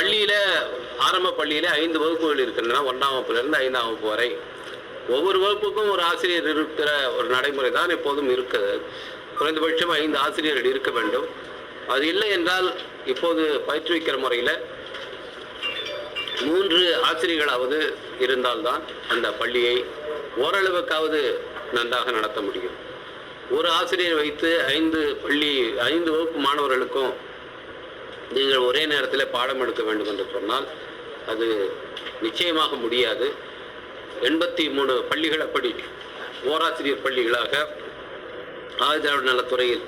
பள்ளியில ஆரம்ப பள்ளியில ஐந்து வகுப்புகள் இருக்கின்றன. ஒன்றாம் வகுப்புலேருந்து ஐந்தாம் வகுப்பு வரை. ஒவ்வொரு வகுப்புக்கும் ஒரு ஆசிரியர் இருக்கிற ஒரு நடைமுறை தான் எப்போதும் இருக்குது. குறைந்தபட்சம் ஐந்து ஆசிரியர்கள் இருக்க வேண்டும். அது இல்லை என்றால் இப்போது பயிற்றுவிக்கிற முறையில் மூன்று ஆசிரியர்களாவது இருந்தால்தான் அந்த பள்ளியை ஓரளவுக்காவது நன்றாக நடத்த முடியும். ஒரு ஆசிரியர் வைத்து ஐந்து பள்ளி ஐந்து வகுப்பு மாணவர்களுக்கும் நீங்கள் ஒரே நேரத்தில் பாடம் எடுக்க வேண்டும் என்று சொன்னால் அது நிச்சயமாக முடியாது. எண்பத்தி மூணு பள்ளிகள் அப்படி ஓராசிரியர் பள்ளிகளாக ஆயுதாளர் நலத்துறையில்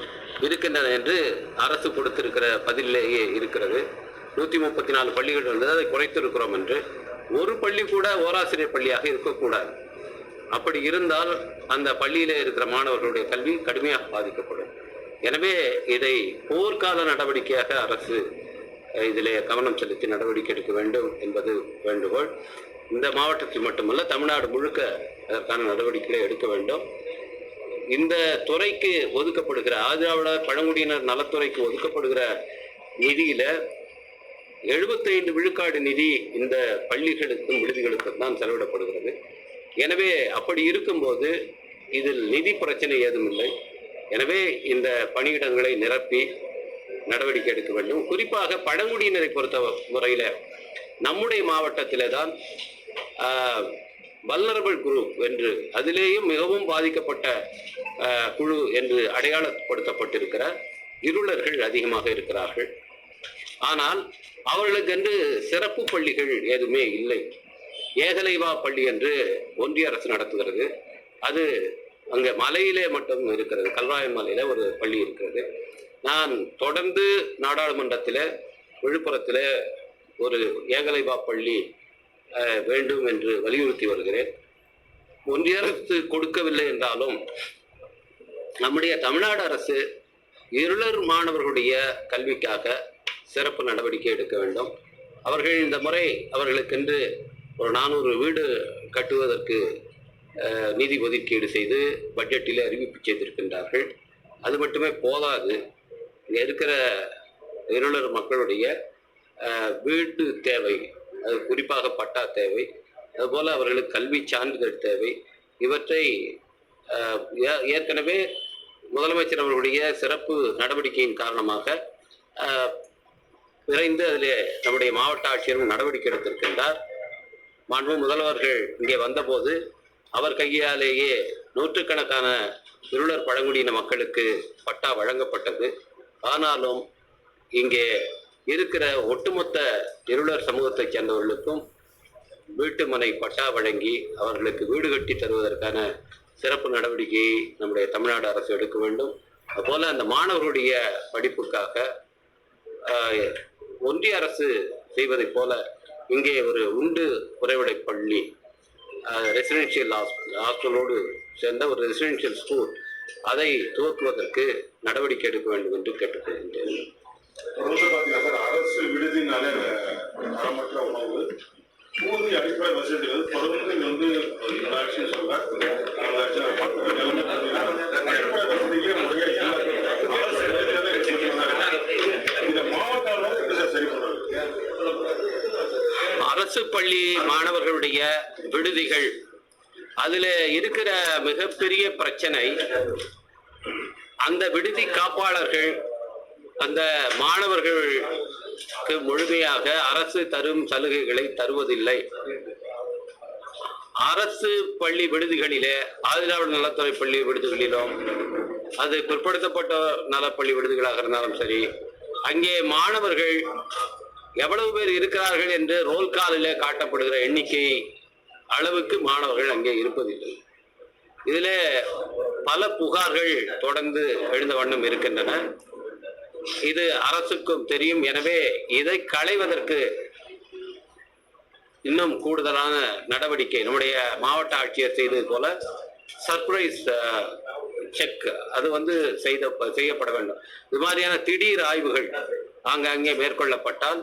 இருக்கின்றன என்று அரசு கொடுத்திருக்கிற பதிலேயே இருக்கிறது. நூற்றி முப்பத்தி நாலு பள்ளிகள் வந்து அதை குறைத்திருக்கிறோம் என்று ஒரு பள்ளி கூட ஓராசிரியர் பள்ளியாக இருக்கக்கூடாது. அப்படி இருந்தால் அந்த பள்ளியிலே இருக்கிற மாணவர்களுடைய கல்வி கடுமையாக பாதிக்கப்படும். எனவே இதை போர்க்கால நடவடிக்கையாக அரசு இதிலே கவனம் செலுத்தி நடவடிக்கை எடுக்க வேண்டும் என்பது வேண்டுகோள். இந்த மாவட்டத்தில் மட்டுமல்ல தமிழ்நாடு முழுக்க அதற்கான நடவடிக்கைகளை எடுக்க வேண்டும். இந்த துறைக்கு ஒதுக்கப்படுகிற ஆதிராவிடர் பழங்குடியினர் நலத்துறைக்கு ஒதுக்கப்படுகிற நிதியில எழுபத்தைந்து விழுக்காடு நிதி இந்த பள்ளிகளுக்கும் விடுதிகளுக்கும் தான் செலவிடப்படுகிறது. எனவே அப்படி இருக்கும்போது இதில் நிதி பிரச்சனை ஏதும் இல்லை எனவே இந்த பணியிடங்களை நிரப்பி நடவடிக்கை எடுக்க வேண்டும். குறிப்பாக பழங்குடியினரை பொறுத்த முறையில் நம்முடைய மாவட்டத்திலே தான் வல்லரபிள் குரூப் என்று அதிலேயும் மிகவும் பாதிக்கப்பட்ட குழு என்று அடையாளப்படுத்தப்பட்டிருக்கிற இருளர்கள் அதிகமாக இருக்கிறார்கள். ஆனால் அவர்களுக்கென்று சிறப்பு பள்ளிகள் எதுவுமே இல்லை. ஏகலைவா பள்ளி என்று ஒன்றிய அரசு நடத்துகிறது. அது அங்கே மலையிலே மட்டும் இருக்கிறது. கல்வாயம் மலையில ஒரு பள்ளி இருக்கிறது. நான் தொடர்ந்து நாடாளுமன்றத்தில் விழுப்புரத்தில் ஒரு ஏகலைவா பள்ளி வேண்டும் என்று வலியுறுத்தி வருகிறேன். ஒன்றிய அரசு கொடுக்கவில்லை என்றாலும் நம்முடைய தமிழ்நாடு அரசு இருளர் மாணவர்களுடைய கல்விக்காக சிறப்பு நடவடிக்கை எடுக்க வேண்டும். அவர்கள் இந்த முறை அவர்களுக்கென்று ஒரு நானூறு வீடு கட்டுவதற்கு நிதி ஒதுக்கீடு செய்து பட்ஜெட்டில் அறிவிப்பு செய்திருக்கின்றார்கள். அது மட்டுமே போதாது. இங்கே இருக்கிற இருளர் மக்களுடைய வீட்டு தேவை அது குறிப்பாக பட்டா தேவை அதுபோல் அவர்களுக்கு கல்வி சான்றிதழ் தேவை இவற்றை ஏ- ஏற்கனவே முதலமைச்சர் அவர்களுடைய சிறப்பு நடவடிக்கையின் காரணமாக விரைந்து அதில் நம்முடைய மாவட்ட ஆட்சியரும் நடவடிக்கை எடுத்திருக்கின்றார். மாண்பு முதல்வர்கள் இங்கே வந்தபோது அவர் கையாலேயே நூற்றுக்கணக்கான இருளர் பழங்குடியின மக்களுக்கு பட்டா வழங்கப்பட்டது. ஆனாலும் இங்கே இருக்கிற ஒட்டுமொத்த இருளர் சமூகத்தைச் சேர்ந்தவர்களுக்கும் வீட்டு மனை பட்டா வழங்கி அவர்களுக்கு வீடு கட்டி தருவதற்கான சிறப்பு நடவடிக்கையை நம்முடைய தமிழ்நாடு அரசு எடுக்க வேண்டும். அதுபோல் அந்த மாணவர்களுடைய படிப்புக்காக ஒன்றிய அரசு செய்வதைப் போல இங்கே ஒரு உண்டு குறைவடை பள்ளி ரெசிடென்ஷியல் ஹாஸ்டலோடு சேர்ந்த ஒரு ரெசிடென்ஷியல் ஸ்கூல் அதை துவக்குவதற்கு நடவடிக்கை எடுக்க வேண்டும் என்று கேட்டுக்கொள்கின்றேன். தொடர்ந்து சார் அரசு விடுதினாலே தரமற்ற உணவு ஊதிய அடிப்படை வசதிகள் தொடர்ந்து வந்து அடிப்படை வசதிகளே அரசு பள்ளி மாணவர் அவர்களுடைய விடுதிகள். அதுல இருக்கிற மிகப்பெரிய பிரச்சனை அந்த விடுதி காப்பாளர்கள் அந்த மாணவர்களுக்கு முழுமையாக அரசு தரும் சலுகைகளை தருவதில்லை. அரசு பள்ளி விடுதிகளிலே ஆதிராவிட நலத்துறை பள்ளி விடுதிகளிலும் அது பிற்படுத்தப்பட்ட நலப்பள்ளி விடுதிகளாக இருந்தாலும் சரி அங்கே மாணவர்கள் எவ்வளவு பேர் இருக்கிறார்கள் என்று ரோல் காலிலே காட்டப்படுகிற எண்ணிக்கை அளவுக்கு மாணவர்கள் அங்கே இருப்பதில்லை. இதில் பல புகார்கள் தொடர்ந்து எழுந்த வண்ணம் இருக்கின்றன. இது அரசுக்கும் தெரியும். எனவே இதை களைவதற்கு இன்னும் கூடுதலான நடவடிக்கை நம்முடைய மாவட்ட ஆட்சியர் செய்தது போல சர்ப்ரைஸ் செக் அது வந்து செய்த செய்யப்பட வேண்டும். இது மாதிரியான திடீர் ஆய்வுகள் ஆங்காங்கே மேற்கொள்ளப்பட்டால்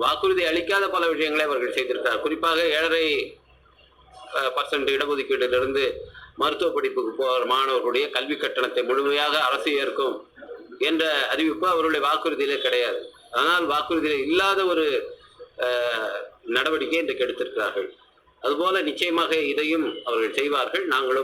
வாக்குறுதி அளிக்காத பல விஷயங்களை அவர்கள் செய்திருக்கிறார். குறிப்பாக ஏழரை பர்சன்ட் இடஒதுக்கீட்டிலிருந்து மருத்துவ படிப்புக்கு போகிற மாணவர்களுடைய கல்வி கட்டணத்தை முழுமையாக அரசு ஏற்கும் என்ற அறிவிப்பு அவருடைய வாக்குறுதியிலே கிடையாது. ஆனால் வாக்குறுதியில் இல்லாத ஒரு நடவடிக்கை இன்றைக்கு எடுத்திருக்கிறார்கள். அதுபோல நிச்சயமாக இதையும் அவர்கள் செய்வார்கள். நாங்களும்